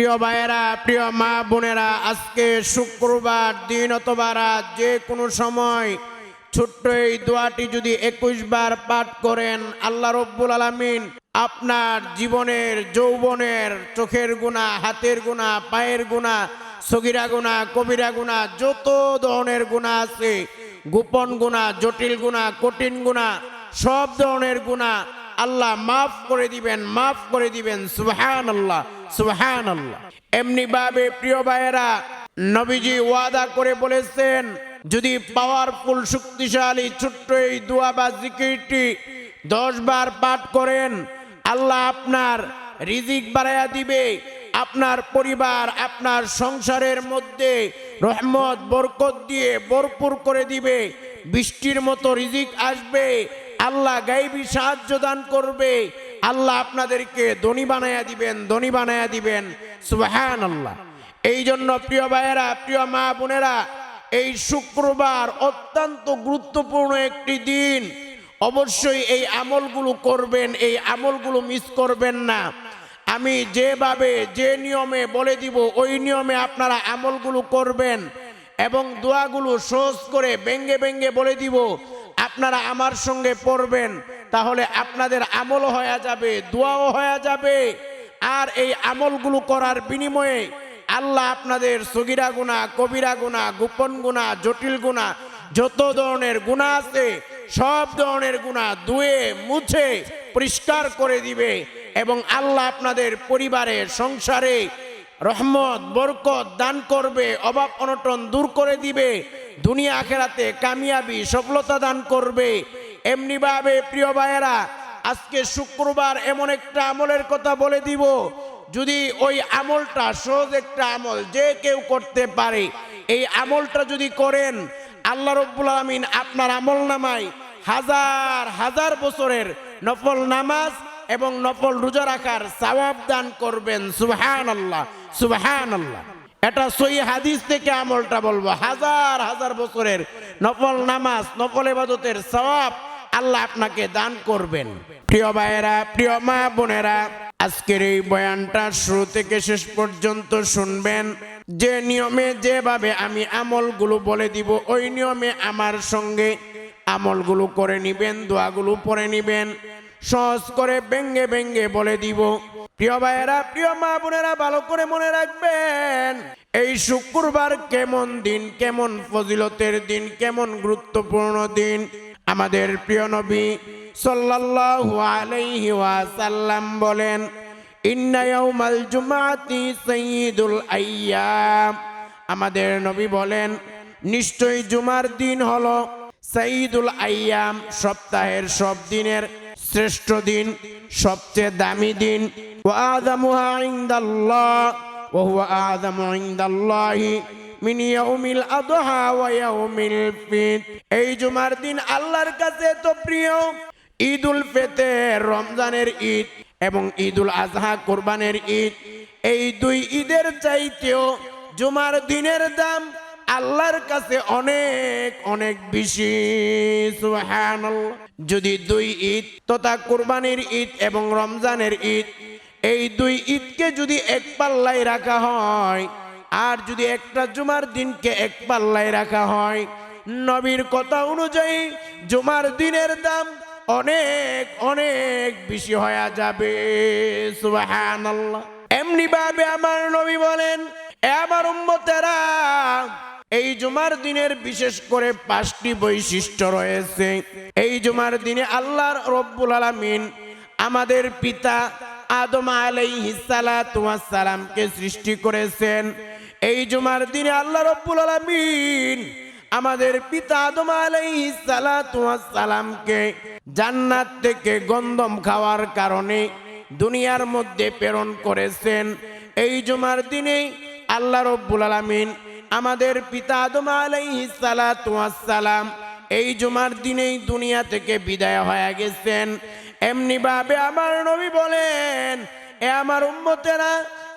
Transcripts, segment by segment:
প্রিয় ভাইয়েরা, প্রিয় মা বোনেরা, আজকে শুক্রবার দিন অথবা রাত, যে কোনো সময় ছোট্ট এই দোয়াটি যদি একুশ বার পাঠ করেন, আল্লাহ রব্বুল আলমিন আপনার জীবনের, যৌবনের, চোখের গুণা হাতের গুণা পায়ের গুণা সগিরা গুণা কবিরা গুণা যত ধরনের গুণা আছে, গোপন গুণা জটিল গুণা কঠিন গুণা সব ধরনের গুণা আল্লাহ মাফ করে দিবেন, মাফ করে দিবেন সুহান আল্লাহ সুবহান আল্লাহ এমনি ভাবে প্রিয় ভাইয়েরা, নবীজি ওয়াদা করে বলেছেন, যদি পাওয়ারফুল শক্তিশালী, ছোট্ট এই দোয়া বা জিকিরটি দশ বার পাঠ করেন, আল্লাহ আপনার রিজিক বাড়াইয়া দিবে, আপনার পরিবার, আপনার সংসারের মধ্যে রহমত, বরকত দিয়ে ভরপুর করে দিবে, বৃষ্টির মতো রিজিক আসবে, আল্লাহ গাইবী সাহায্য দান করবে আল্লাহ আপনাদেরকে ধনী বানায়া দিবেন, ধনী বানায়া দিবেন। সুবাহান আল্লাহ এই জন্য প্রিয় ভাইয়েরা, প্রিয় মা বোনেরা, এই শুক্রবার অত্যন্ত গুরুত্বপূর্ণ একটি দিন। অবশ্যই এই আমলগুলো করবেন, এই আমলগুলো মিস করবেন না। আমি যেভাবে, যে নিয়মে বলে দিব, ওই নিয়মে আপনারা আমলগুলো করবেন এবং দোয়াগুলো সহজ করে ব্যঙ্গে ব্যঙ্গে বলে দিব। আপনারা আমার সঙ্গে পড়বেন, তাহলে আপনাদের আমলও হয়ে যাবে, দোয়াও হয়ে যাবে। আর এই আমলগুলো করার বিনিময়ে আল্লাহ আপনাদের সগিরা গুণা, কবিরা গুণা, গোপন গুণা, জটিল গুণা, যত ধরনের গুণা আছে, সব ধরনের গুণা ধুয়ে, মুছে, পরিষ্কার করে দিবে এবং আল্লাহ আপনাদের পরিবারে, সংসারে রহমত, বরকত দান করবে, অভাব অনটন দূর করে দিবে। দুনিয়া আখেরাতে কামিয়াবি, সফলতা দান করবে। এমনিভাবে প্রিয় ভাইয়েরা, আজকে শুক্রবার এমন একটা আমলের কথা বলে দিব। যদি ওই আমলটা সহজ একটা আমল যে কেউ করতে পারে, এই আমলটা যদি করেন, আল্লাহ রব্বুল আলমিন আপনার আমল নামায় হাজার হাজার বছরের নফল নামাজ এবং নফল রোজা রাখার সওয়াব দান করবেন। সুবহান আল্লাহ সুবহান আল্লাহ এটা সই হাদিস থেকে আমলটা বলব। হাজার হাজার বছরের নফল নামাজ, নফল ইবাদতের সওয়াব আল্লাহ আপনাকে দান করবেন। প্রিয় ভাইয়েরা, প্রিয় মা বোনেরা, আজকের এই বয়ানটা শুরু থেকে শেষ পর্যন্ত শুনবেন। যে নিয়মে, যেভাবে আমি আমলগুলো বলে দিব, ওই নিয়মে আমার সঙ্গে আমলগুলো করে নিবেন, দোয়াগুলো পরে নিবেন। সহজ করে ব্যঙ্গে ব্যঙ্গে বলে দিব। প্রিয় ভাইয়েরা, প্রিয় মা বোনেরা, ভালো করে মনে রাখবেন, এই শুক্রবার কেমন দিন, কেমন ফজিলতের দিন, কেমন গুরুত্বপূর্ণ দিন আমাদের প্রিয় নবী সাল্লাল্লাহু আলাইহি ওয়াসাল্লাম বলেন, ইন্না ইয়াউমাল জুমাতি সাইয়্যিদুল আইয়াম। আমাদের নবী বলেন, নিশ্চয়ই জুমার দিন হলো সাইদুল আইয়াম, সপ্তাহের সব দিনের শ্রেষ্ঠ দিন, সবচেয়ে দামি দিন। ওয়াদামুহা ইনদাল্লাহ, ওয়া হুয়া আযামু ইনদাল্লাহি মিন ইয়াউমিল আদহা ওয়া ইয়াউমিল ফিত। এই জুমার দিন আল্লাহর কাছে তো প্রিয়। ঈদুল ফিতর, রমজানের ঈদ এবং ঈদুল আজহা কোরবানের ঈদ, এই দুই ঈদের চাইতেও জুমার দিনের দাম আল্লাহর কাছে অনেক অনেক বেশি। যদি দুই ঈদ তথা কোরবানির ঈদ এবং রমজানের ঈদ এই দুই ঈদকে যদি এক পাল্লায় রাখা হয়, আর যদি একটা জুমার দিনকে এক পাল্লায় রাখা হয়, নবীর কথা অনুযায়ী জুমার দিনের দাম অনেক অনেক বেশি হয়ে যাবে। এমনি ভাবে আমার নবী বলেন আমার উম্মতেরা, এই জুমার দিনের বিশেষ করে পাঁচটি বৈশিষ্ট্য রয়েছে। এই জুমার দিনে আল্লাহর রব্বুল আলামিন আমাদের পিতা আদম আলাইহিস সালাতু ওয়াস সালামকে সৃষ্টি করেছেন। এই জুমার দিনে আল্লাহ রব্বুল আলামিন আমাদের পিতা আদম আলাইহিস সালাতু সালামকে জান্নাত থেকে গন্ধম খাওয়ার কারণে দুনিয়ার মধ্যে প্রেরণ করেছেন। এই জুমার দিনে আল্লাহ রব্বুল আলামিন আমাদের পিতা আদম আলাইহিস সালাতু ওয়াস সালাম এই জুমার দিনেই দুনিয়া থেকে বিদায় হয়ে গেছেন। এমনি ভাবে আমার নবী বলেন, এ আমার উম্মতেরা,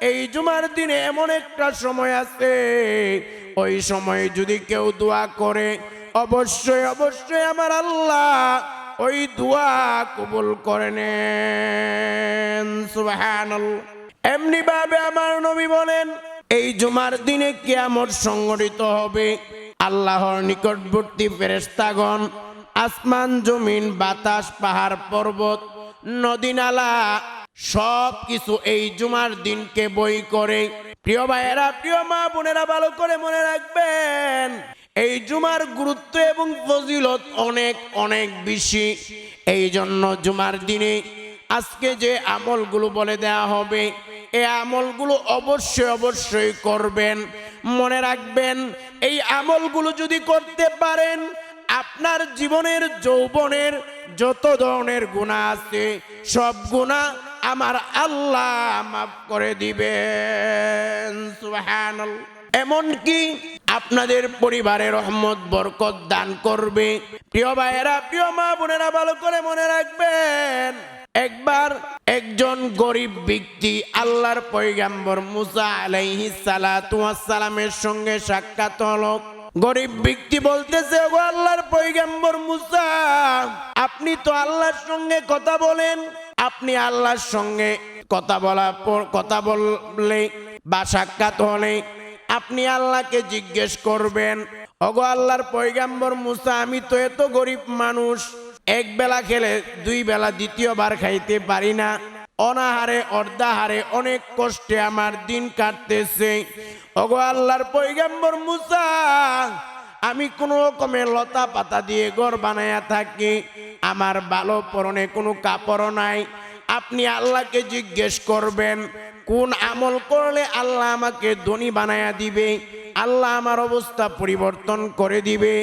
এই জুমার দিনে এমন একটা সময় আছে। ওই সময় যদি কেউ দোয়া করে, অবশ্যই অবশ্যই আমার আল্লাহ ওই দোয়া কবুল করে নেন। এমনি ভাবে আমার নবী বলেন, এই জুমার দিনে কিয়ামত সংগঠিত হবে। আল্লাহর নিকটবর্তী ফেরেস্তাগণ আসমান, জমিন, বাতাস, পাহাড়, পর্বত নদী নালা সব কিছু এই জুমার দিনকে বই করে। প্রিয় ভাইয়েরা, প্রিয় মা বোনেরা, ভালো করে মনে রাখবেন, এই জুমার গুরুত্ব এবং ফজিলত অনেক অনেক বেশি। এই জন্য জুমার দিনে আজকে যে আমলগুলো বলে দেয়া হবে, এই আমলগুলো অবশ্যই অবশ্যই করবেন। মনে রাখবেন, এই আমলগুলো যদি করতে পারেন আপনার জীবনের যৌবনের যত ধরনের গুণা আছে, সব গুণা আমার আল্লাহ মাফ করে দিবেন। এমনকি আপনাদের পরিবারে রহমত, বরকত দান করবে। প্রিয় ভাইয়েরা, প্রিয় মা বোনেরা, ভালো করে মনে রাখবেন, একবার একজন গরিব ব্যক্তি আল্লাহর পয়গাম্বর মুসা আলাইহি সালামের সঙ্গে সাক্ষাৎ হলো। গরিব ব্যক্তি বলতেছে, ও আল্লাহর পয়গাম্বর মুসা, আপনি তো আল্লাহর সঙ্গে কথা বলেন। আপনি আল্লাহর সঙ্গে কথা বলা, কথা বললে বা সাক্ষাৎ হলে আপনি আল্লাহকে জিজ্ঞেস করবেন, ওগো আল্লাহর পয়গাম্বর মুসা, আমি তো এত গরিব মানুষ, এক বেলা খেলে দুই বেলা দ্বিতীয়বার খাইতে পারি না। অনাহারে, অর্ধাহারে অনেক কষ্টে আমার দিন কাটতেছে। ওগো আল্লাহর পয়গাম্বর মুসা, আমি কোনো রকমের লতা পাতা দিয়ে ঘর বানায়া থাকি। আমার ভালো পরনে কোনো কাপড় নাই। আপনি আল্লাহকে জিজ্ঞেস করবেন, কোন আমল করলে আল্লাহ আমাকে ধনী বানায়া দিবে? আল্লাহ আমার অবস্থা পরিবর্তন করে দিবে।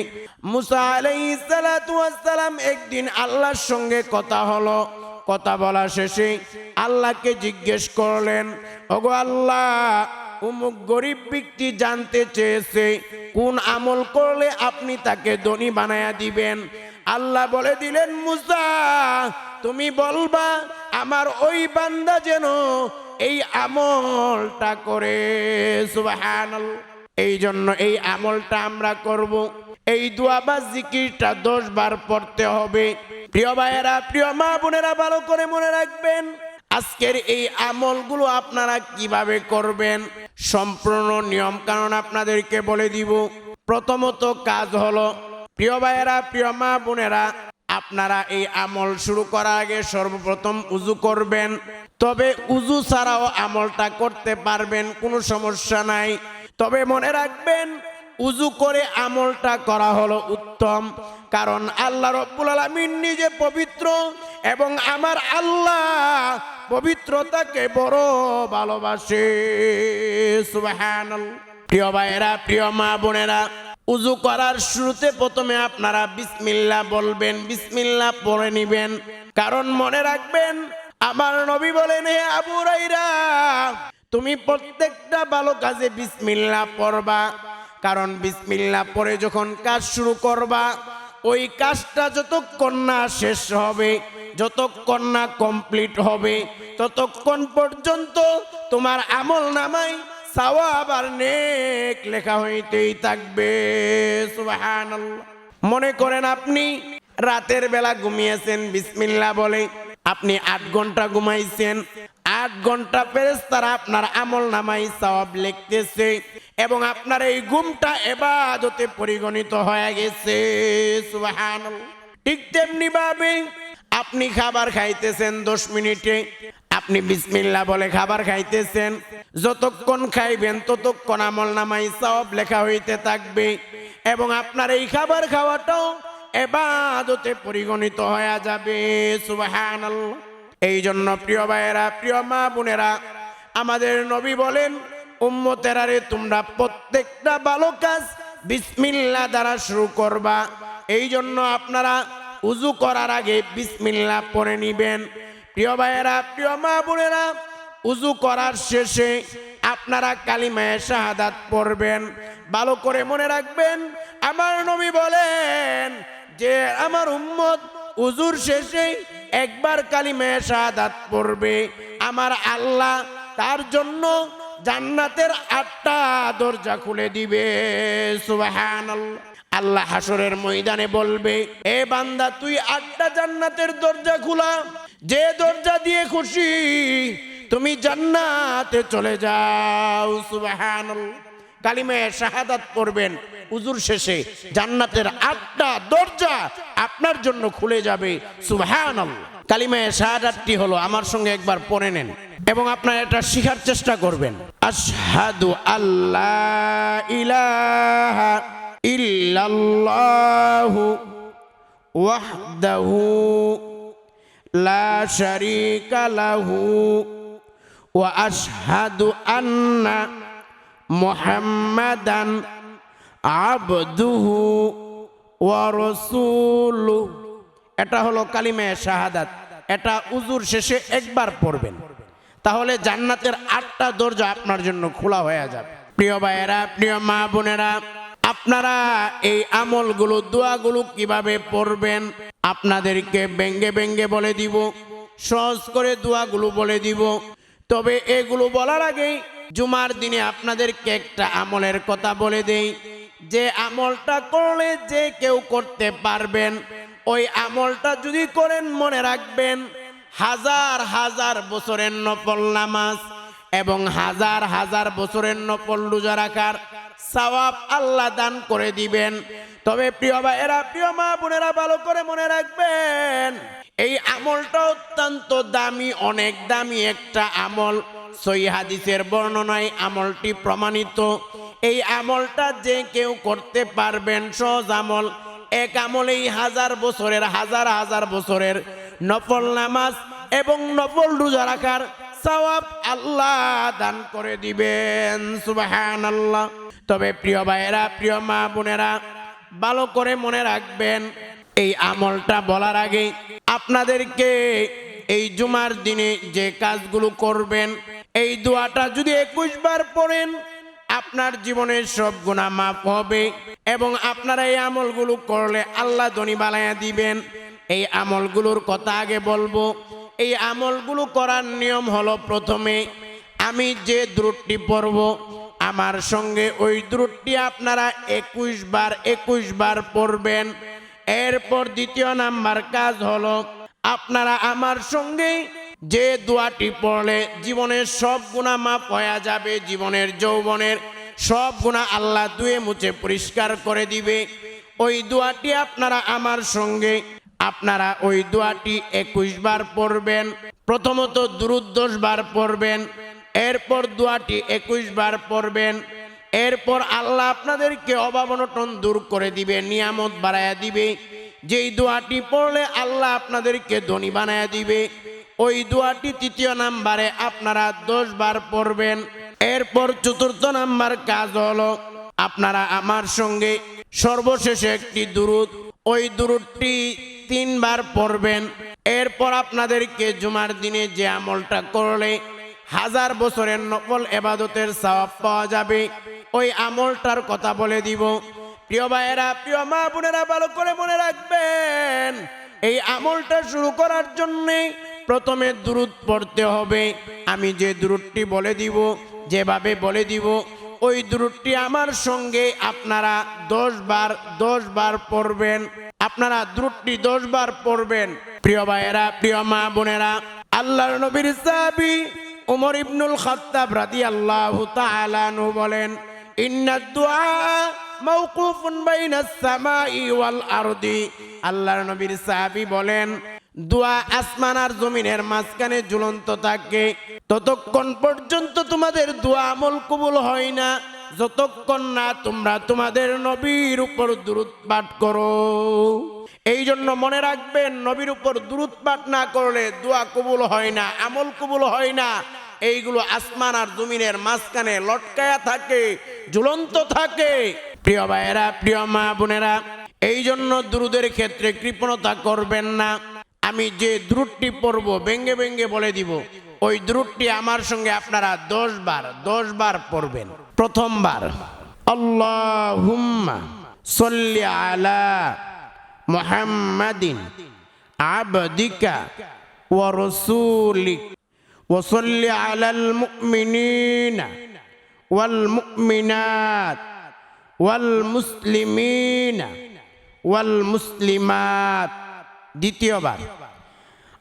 মুসা আলাইহিস সালাতু সালাম একদিন আল্লাহর সঙ্গে কথা হলো। কথা বলা শেষে আল্লাহকে জিজ্ঞেস করলেন, ওগো আল্লাহ, উমুক গরিব ব্যক্তি জানতে চেয়েছে, কোন আমল করলে আপনি তাকে ধনী বানায়া দিবেন? আল্লাহ বলে দিলেন, মুসা, তুমি বলবা, আমার ওই বান্দা যেন এই আমলটা করে। সুবহানাল্লাহ। এই জন্য এই আমলটা আমরা করব। এই দোয়া বা জিকিরটা দশ বার পড়তে হবে। প্রিয় ভাইয়েরা, প্রিয় মা বোনেরা, ভালো করে মনে রাখবেন আজকের এই আমলগুলো আপনারা কীভাবে করবেন সম্পূর্ণ নিয়ম কারণ আপনাদেরকে বলে দিব। প্রথমত কাজ হলো, প্রিয় ভাইয়েরা, প্রিয় মা বোনেরা, আপনারা এই আমল শুরু করার আগে সর্বপ্রথম উজু করবেন। তবে উজু ছাড়াও আমলটা করতে পারবেন, কোনো সমস্যা নাই। তবে মনে রাখবেন, উজু করে আমলটা করা হলো উত্তম। কারণ আল্লাহ রব্বুল আলামিন নিজে পবিত্র এবং আমার আল্লাহ পবিত্রতাকে বড় ভালোবাসে। প্রিয় ভাইয়েরা, প্রিয় মা বোনেরা, উজু করার শুরুতে প্রথমে আপনারা বিসমিল্লাহ বলবেন, বিসমিল্লাহ পড়ে নিবেন। কারণ মনে রাখবেন, আমার নবী বলেন আবু রাইরা তুমি প্রত্যেকটা ভালো কাজে বিসমিল্লাহ পড়বা। কারণ বিসমিল্লাহ পরে যখন কাজ শুরু করবা, ওই কাজটা যতক্ষণ না শেষ হবে যতক্ষণ না কমপ্লিট হবে, ততক্ষণ পর্যন্ত তোমার আমল নামাই সাওয়াব আর নেক লেখা হইতেই থাকবে। সুবহানাল্লাহ। মনে করেন আপনি রাতের বেলা ঘুমিয়েছেন, বিসমিল্লাহ বলে। আপনি আট ঘণ্টা ঘুমাইছেন, আট ঘণ্টা পেরেস ফেরেশতারা আপনার আমল নামাই সওয়াব লিখতেছে এবং আপনার এই ঘুমটা এবাদতে পরিগণিত হয়ে গেছে। সুবহানাল্লাহ। ঠিক তেমনি ভাবে আপনি খাবার খাইতেছেন দশ মিনিটে। আপনি বিসমিল্লা বলে খাবার খাইতেছেন। যতক্ষণ খাইবেন ততক্ষণ আমল নামাই সব লেখা হইতে থাকবে। এবং আপনার এই খাবার খাওয়াটাও এবাদতে পরিগণিত হয়ে যাবে। সুবহানাল্লাহ। এই জন্য প্রিয় ভাইয়েরা, প্রিয় মা বোনেরা, আমাদের নবী বলেন উম্মতেরারে তোমরা প্রত্যেকটা ভালো কাজ বিসমিল্লা দ্বারা শুরু করবা। এই জন্য আপনারা উজু করার আগে বিসমিল্লা পরে নিবেন। প্রিয় ভাইয়েরা, প্রিয় মা বোনেরা, উজু করার শেষে আপনারা কালিমায়ে শাহাদাত পড়বেন। ভালো করে মনে রাখবেন, আমার নবী বলেন যে আমার উম্মত উজুর শেষে একবার কালিমায়ে শাহাদাত পড়বে। আমার আল্লাহ তার জন্য জান্নাতের আটটা দরজা খুলে দিবে। সুবহানাল্লাহ। আল্লাহ হাসরের ময়দানে বলবে, এ বান্দা, তুই আটটা জান্নাতের দরজা খোলা। যে দরজা দিয়ে খুশি, তুমি জান্নাতে চলে যাও। সুবহানাল্লাহ। কালিমায়ে শাহাদাত পড়বেন। উজুর শেষে জান্নাতের আটটা দরজা আপনার জন্য খুলে যাবে। সুবহানাল্লাহ। কালিমায়ে শাহাদাতটি হলো, আমার সঙ্গে একবার পড়ে নেন এবং আপনারা এটা শিখার চেষ্টা করবেন। আশহাদু আল্লাহ ইলাহা ইল্লাল্লাহু ওয়াহদাহু লা শারীকা লাহু ওয়া আশহাদু আন্না মুহাম্মাদান আবদুহু ওয়া রাসূলুহু এটা হলো কালিমায়ে শাহাদাত। এটা উজুর শেষে একবার পড়বেন। তাহলে জান্নাতের আটটা দরজা আপনার জন্য খোলা হয়ে যাবে। প্রিয় ভাইয়েরা, প্রিয় মা বোনেরা আপনারা এই আমলগুলো, দোয়াগুলো কীভাবে পড়বেন, আপনাদেরকে ব্যঙ্গে ব্যঙ্গে বলে দিব, সহজ করে দোয়াগুলো বলে দিব। তবে এগুলো বলার আগেই জুমার দিনে আপনাদেরকে একটা আমলের কথা বলে দেই। যে আমলটা করলে যে কেউ করতে পারবেন, ওই আমলটা যদি করেন মনে রাখবেন, হাজার হাজার বছরের নফল নামাজ এবং হাজার হাজার বছরের নফল রোজা রাখার সওয়াব আল্লাহ দান করে দিবেন। তবে প্রিয় ভাইয়েরা, প্রিয় মা বোনেরা, ভালো করে মনে রাখবেন, এই আমলটা অত্যন্ত দামি, অনেক দামি একটা আমল। সই হাদিসের বর্ণনায় আমলটি প্রমাণিত। এই আমলটা যে কেউ করতে পারবেন, সহজ আমল। এক আমলেই হাজার বছরের, হাজার হাজার বছরের নফল নামাজ এবং নফল রোজা রাখার সওয়াব আল্লাহ দান করে দিবেন সুবাহান আল্লাহ তবে প্রিয় ভাইয়েরা, প্রিয় মা বোনেরা, ভালো করে মনে রাখবেন, এই আমলটা বলার আগে আপনাদেরকে এই জুমার দিনে যে কাজগুলো করবেন, এই দোয়াটা যদি একুশ বার পড়েন, আপনার জীবনের সব গুণা মাফ হবে এবং আপনারা এই আমলগুলো করলে আল্লাহ ধনী বানায়া দিবেন। এই আমলগুলোর কথা আগে বলব এই আমলগুলো করার নিয়ম হলো প্রথমে আমি যে দ্রুটটি পড়ব, আমার সঙ্গে ওই দ্রুটটি আপনারা একুশ বার একুশ বার পড়বেন। এরপর দ্বিতীয় নাম্বার কাজ হলো আপনারা আমার সঙ্গে যে দোয়াটি পড়লে জীবনের সব গুণা মাপ হয়ে যাবে, জীবনের যৌবনের সব গুণা আল্লাহ দুয়ে মুছে পরিষ্কার করে দিবে। ওই দোয়াটি আপনারা আমার সঙ্গে আপনারা ওই দোয়াটি একুশ বার পড়বেন, প্রথমত দুরুদ্দোষ বার পড়বেন, এরপর দোয়াটি একুশ বার পড়বেন, এরপর আল্লাহ আপনাদেরকে অভাব অনটন দূর করে দিবে, নিয়ামত বাড়ায়া দিবে। যেই দোয়াটি পড়লে আল্লাহ আপনাদেরকে ধনী বানায়া দিবে, ওই দোয়াটি তৃতীয় নাম্বারে আপনারা দশ বার পড়বেন। এরপর চতুর্থ নাম্বার কাজ হলো, আপনারা আমার সঙ্গে সর্বশেষে একটি দুরুদ, ওই দুরুদটি তিনবার পড়বেন। এরপর আপনাদেরকে জুমার দিনে যে আমলটা করলে হাজার বছরের নকল এবাদতের সওয়াব পাওয়া যাবে, ওই আমলটার কথা বলে দিব। প্রিয় ভাইয়েরা, প্রিয় মা বোনেরা, ভালো করে মনে রাখবেন, এই আমলটা শুরু করার জন্যে প্রথমে দূরত পড়তে হবে। আমি যে দূরটি বলে দিব, যেভাবে বলে দিব, ওই দূরটি আমার সঙ্গে আপনারা দশ বার দশ বার পড়বেন। আপনারা দূরটি দশ বার পড়বেন। প্রিয় ভাইয়েরা, প্রিয় মা বোনেরা, আল্লাহর নবীর সাহাবী উমর ইবনুল খাত্তাব রাদিয়াল্লাহু তাআলা আনহু বলেন, ইন্না দুআ মাওকুফুন বাইনাস সামাই ওয়াল আরদি। আল্লাহর নবীর সাহাবী বলেন দোয়া আসমান আর জমিনের মাঝখানে ঝুলন্ত থাকে। ততক্ষণ পর্যন্ত তোমাদের দোয়া আমল কবুল হয় না। যতক্ষণ না তোমরা তোমাদের নবীর উপর দূরত পাঠ করো, এই জন্য মনে রাখবেন নবীর উপর দূরত পাঠ না করলে দোয়া কবুল হয় না, আমল কবুল হয় না। এইগুলো আসমান আর জমিনের মাঝখানে লটকায়া থাকে, ঝুলন্ত থাকে। প্রিয় ভাইয়েরা, প্রিয় মা বোনেরা, এই জন্য দ্রুদের ক্ষেত্রে কৃপণতা করবেন না। আমি যে দ্রুটটি পড়ব ব্যঙ্গে ব্যঙ্গে বলে দিব। ওই দ্রুটটি আমার সঙ্গে আপনারা দশ বার দশ বার পড়বেন প্রথমবার আল্লাহুম্মা সল্লি আলা মুহাম্মাদিন আবদিকা ওয়া রাসূলিক وصل على المؤمنين والمؤمنات والمسلمين والمسلمات দ্বিতীয়বার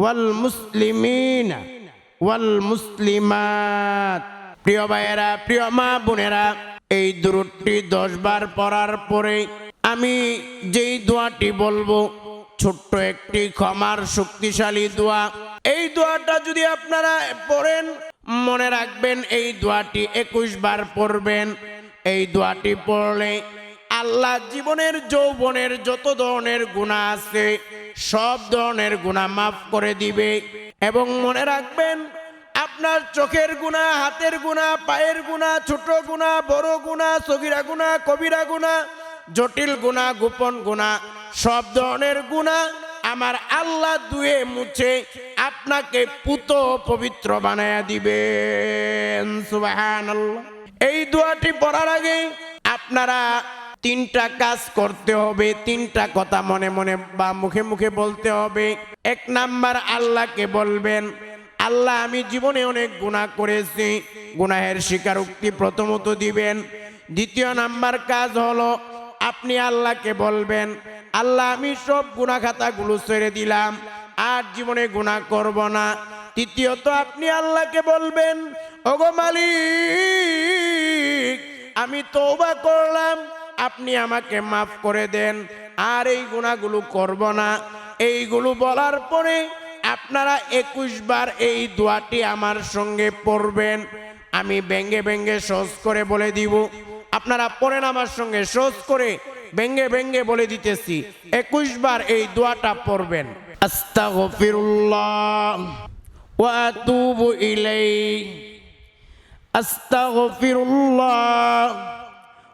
ওয়াল মুসলিমিনা ওয়াল মুসলিমাত প্রিয় ভাইয়েরা, প্রিয় মা বোনেরা, এই দূরটি দশবার পড়ার পরে আমি যেই দোয়াটি বলব, ছোট্ট একটি ক্ষমার শক্তিশালী দোয়া। এই দোয়াটা যদি আপনারা পড়েন, মনে রাখবেন এই দোয়াটি একুশ বার পড়বেন। এই দোয়াটি পড়লে আল্লাহ জীবনের যৌবনের যত ধরনের গুণা আছে সব ধরনের গুণা মাফ করে দিবে। এবং মনে রাখবেন, আপনার চোখের গুণা হাতের গুণা পায়ের গুণা ছোট গুণা বড় গুণা সগিরা গুণা কবিরা গুণা জটিল গুণা গোপন গুণা সব ধরনের গুণা আমার আল্লাহ দুয়ে মুছে আপনাকে পুত পবিত্র বানায়া সুবহানাল্লাহ। এই দোয়াটি পড়ার আগে আপনারা তিনটা কাজ করতে হবে, তিনটা কথা মনে মনে বা মুখে মুখে বলতে হবে। এক নাম্বার, আল্লাহকে বলবেন, আল্লাহ, আমি জীবনে অনেক গুণা করেছি, গুনাহের স্বীকারোক্তি প্রথমত দিবেন। দ্বিতীয় নাম্বার কাজ হলো, আপনি আল্লাহকে বলবেন, আল্লাহ, আমি সব গুণা খাতাগুলো ছেড়ে দিলাম, আর জীবনে গুণা করব না। তৃতীয়ত, আপনি আল্লাহকে বলবেন, ওগো মালিক, আমি তৌবা করলাম আপনি আমাকে মাফ করে দেন, আর এই গুণাগুলো করব না। এইগুলো বলার পরে আপনারা একুশ বার এই দোয়াটি আমার সঙ্গে পড়বেন। আমি ব্যঙ্গে ব্যঙ্গে সহজ করে বলে দিব। আপনারা পড়েন আমার সঙ্গে, সহজ করে ব্যঙ্গে ব্যঙ্গে বলে দিতেছি। একুশ বার এই দোয়াটা পড়বেন। আস্তাগফিরুল্লাহ ইলাইহি। আস্তাগফিরুল্লাহ।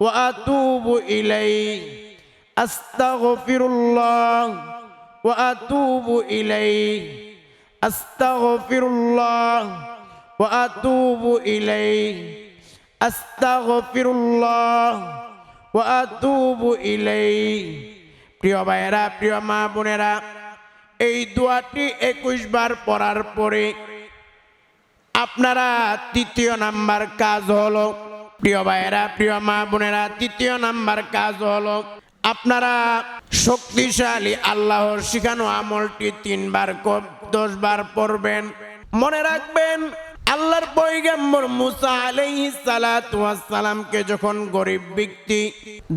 وأتوب إليه أستغفر الله وأتوب إليه أستغفر الله وأتوب إليه أستغفر الله وأتوب إليه প্রিয় ভাইয়েরা প্রিয় মা বোনেরা এই দোয়াটি একুশ বার পড়ার পরে আপনারা তৃতীয় নাম্বার কাজ হলো প্রিয় ভাইয়েরা, প্রিয় মা বোনেরা, তৃতীয় নাম্বার কাজ হলো আপনারা শক্তিশালী আল্লাহর শিখানো আমলটি তিনবার দশ বার পড়বেন। মনে রাখবেন, আল্লাহর পৈগম্বর মুসা ওয়াস সালামকে যখন গরিব ব্যক্তি,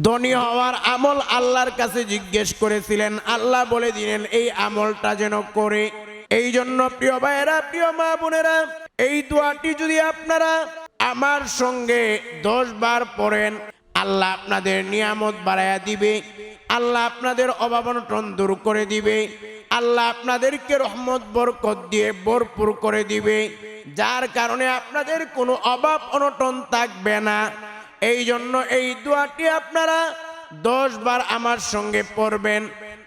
ধনী হওয়ার আমল আল্লাহর কাছে জিজ্ঞেস করেছিলেন, আল্লাহ বলে দিলেন, এই আমলটা যেন করে। এই জন্য প্রিয় ভাইয়েরা, প্রিয় মা বোনেরা, এই দোয়াটি যদি আপনারা আমার সঙ্গে দশ বার পড়েন, আল্লাহ আপনাদের নিয়ামত বাড়াইয়া দিবে, আল্লাহ আপনাদের অভাবনটন দূর করে দিবে, আল্লাহ আপনাদেরকে রহমত, বরকত দিয়ে ভরপুর করে দিবে। যার কারণে আপনাদের কোনো অভাব অনটন থাকবে না। এই জন্য এই দোয়াটি আপনারা দশ বার আমার সঙ্গে পড়বেন।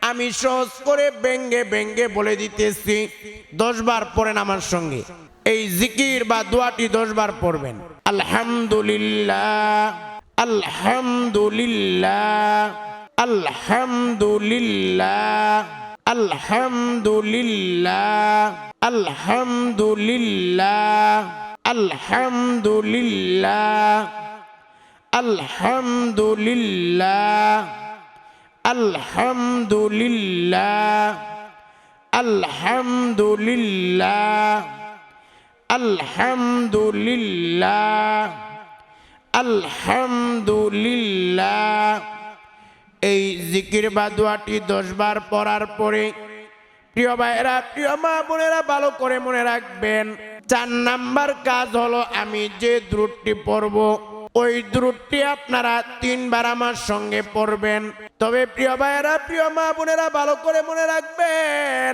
আমি সহজ করে ব্যঙ্গে ব্যঙ্গে বলে দিতেছি, দশ বার পড়েন আমার সঙ্গে। এই জিকির বা দোয়াটি দশ বার পড়বেন। আলহামদুলিল্লাহ আলহামদুলিল্লাহ আলহামদুলিল্লাহ আলহামদুলিল্লাহ আলহামদুলিল্লাহ আলহামদুলিল্লাহ আলহামদুলিল্লাহ আলহামদুলিল্লাহ আলহামদুলিল্লাহ। আলহামদুলিল্লাহ আলহামদুলিল্লাহ। এই জিকির বা দোয়াটি দশ বার পড়ার পরে প্রিয় ভাইয়েরা, প্রিয় মা বোনেরা, ভালো করে মনে রাখবেন, চার নাম্বার কাজ হলো আমি যে দ্রুটটি পড়ব, ওই দ্রুটটি আপনারা তিনবার আমার সঙ্গে পড়বেন। তবে প্রিয় ভাইয়েরা, প্রিয় মা বোনেরা, ভালো করে মনে রাখবেন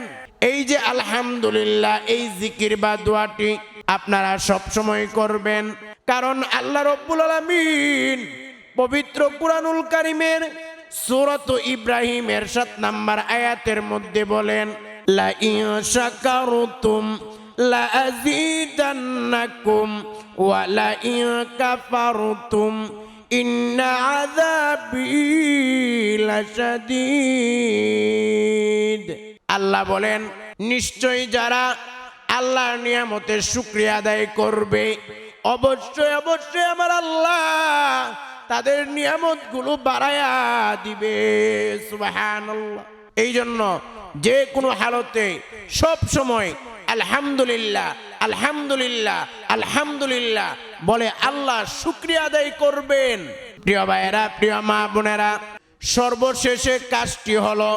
এই যে আলহামদুলিল্লাহ, এই জিকির বা দোয়াটি আপনারা সব সময় করবেন। কারণ আল্লাহ রব্বুল আলামিন পবিত্র কুরআনুল কারিমের সূরত ইব্রাহিমের সাত নাম্বার আয়াতের মধ্যে বলেন লা ইন শাকারতুম লা আযীদান্নাকুম ওয়া লা ইন কাফারতুম ইন্না আযাবি লাশাদীদ। আল্লাহ বলেন, নিশ্চয়ই যারা আল্লাহর নিয়ামতের শুক্রিয়া আদায় করবে, অবশ্যই অবশ্যই আমার আল্লাহ তাদের নিয়ামতগুলো বাড়ায়া দিবে। এই জন্য যে কোনো হালতে সব সময় আলহামদুলিল্লাহ আলহামদুলিল্লাহ আলহামদুলিল্লাহ বলে আল্লাহ শুক্রিয়া আদায় করবেন। প্রিয় ভাইয়েরা, প্রিয় মা বোনেরা, সর্বশেষে কাজটি হলো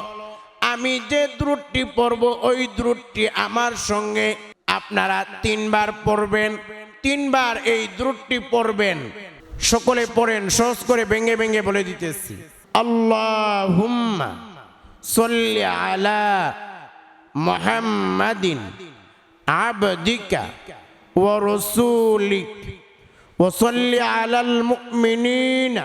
আমি যে দ্রুটটি পড়ব, ওই দ্রুটটি আমার সঙ্গে আপনারা তিনবার পড়বেন। তিনবার এই দ্রুটটি পড়বেন। সকলে পড়েন, সহজ করে ভেঙে ভেঙে বলে দিতেছি। আল্লাহুম্মা সল্লি আলা মুহাম্মাদিন আবদিকা ওয়া রাসূলিক ওয়া সল্লি আলাল মুমিনিনা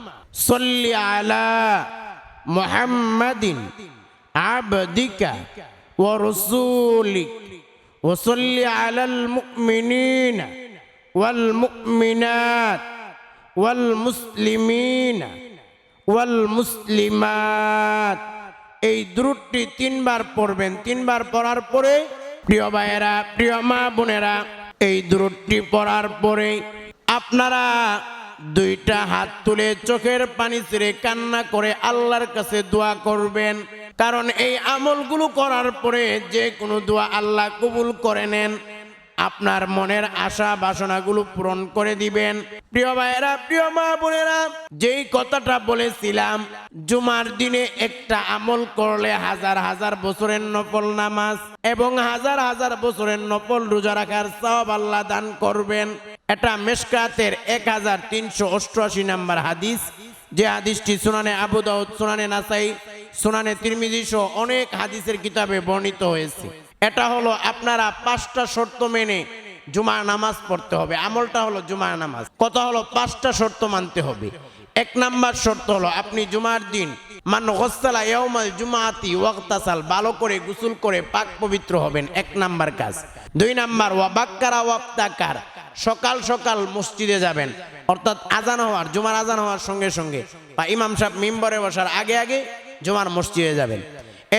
রাসূলিক ওয়া সল্লি আলাল মুমিনিনা ওয়াল মুমিনাত ওয়াল মুসলিমিনা ওয়াল মুসলিমাত। এই দ্রুটটি তিনবার পড়বেন। তিনবার পড়ার পরে প্রিয় ভাইয়েরা, প্রিয় মা বোনেরা, এই দ্রুটটি পড়ার পরে আপনারা দুইটা হাত তুলে চোখের পানি ছেড়ে কান্না করে আল্লাহর কাছে দোয়া করবেন। কারণ এই আমলগুলো করার পরে যে কোনো দোয়া আল্লাহ কবুল করে নেন। আপনার মনের আশা বাসনাগুলো পূরণ করে দিবেন। প্রিয় ভাইয়েরা, প্রিয় মা বোনেরা, যেই কথাটা বলেছিলাম, জুমার দিনে একটা আমল করলে হাজার হাজার বছরের নফল নামাজ এবং হাজার হাজার বছরের নফল রোজা রাখার সব আল্লাহ দান করবেন। এটা মেশকাতের এক হাজার তিনশো অষ্টআশি নাম্বার হাদিস। যে হাদিসটি সুনানে আবু দাউদ, সুনানে নাসাই, সুনানে তিরমিজি সহ অনেক হাদিসের কিতাবে বর্ণিত হয়েছে। এটা হলো আপনারা পাঁচটা শর্ত মেনে জুমার নামাজ পড়তে হবে। আমলটা হলো জুমার নামাজ। কথা হলো পাঁচটা শর্ত মানতে হবে। এক নাম্বার শর্ত হলো আপনি জুমার দিন মান গোসালা ইয়াউমাল জুমাতি ওয়াক্তাসাল, ভালো করে গোসল করে পাক পবিত্র হবেন। এক নাম্বার কাজ। দুই নাম্বার, ওয়া বাক্কারা ওয়াক্তাকার সকাল সকাল মসজিদে যাবেন। অর্থাৎ আজান হওয়ার, জুমার আজান হওয়ার সঙ্গে সঙ্গে বা ইমাম সাহেব মিম্বরে বসার আগে আগে জুমার মসজিদে যাবেন।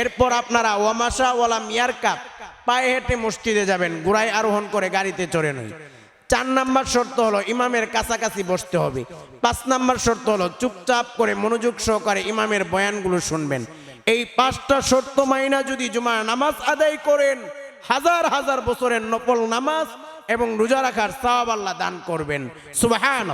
এরপর আপনারা ওয়ামাশা ওয়ালা মিয়ার কাপ পায়ে হেঁটে মসজিদে যাবেন গুড়াই আরোহণ করে গাড়িতে চড়ে নই। চার নাম্বার শর্ত হলো ইমামের কাছাকাছি বসতে হবে। পাঁচ নাম্বার শর্ত হলো চুপচাপ করে মনোযোগ সহকারে ইমামের বয়ানগুলো শুনবেন। এই পাঁচটা শর্ত মাইনা যদি জুমার নামাজ আদায় করেন, হাজার হাজার বছরের নফল নামাজ এবং রোজা রাখার সাহাব আল্লাহ দান করবেন। সুবাহান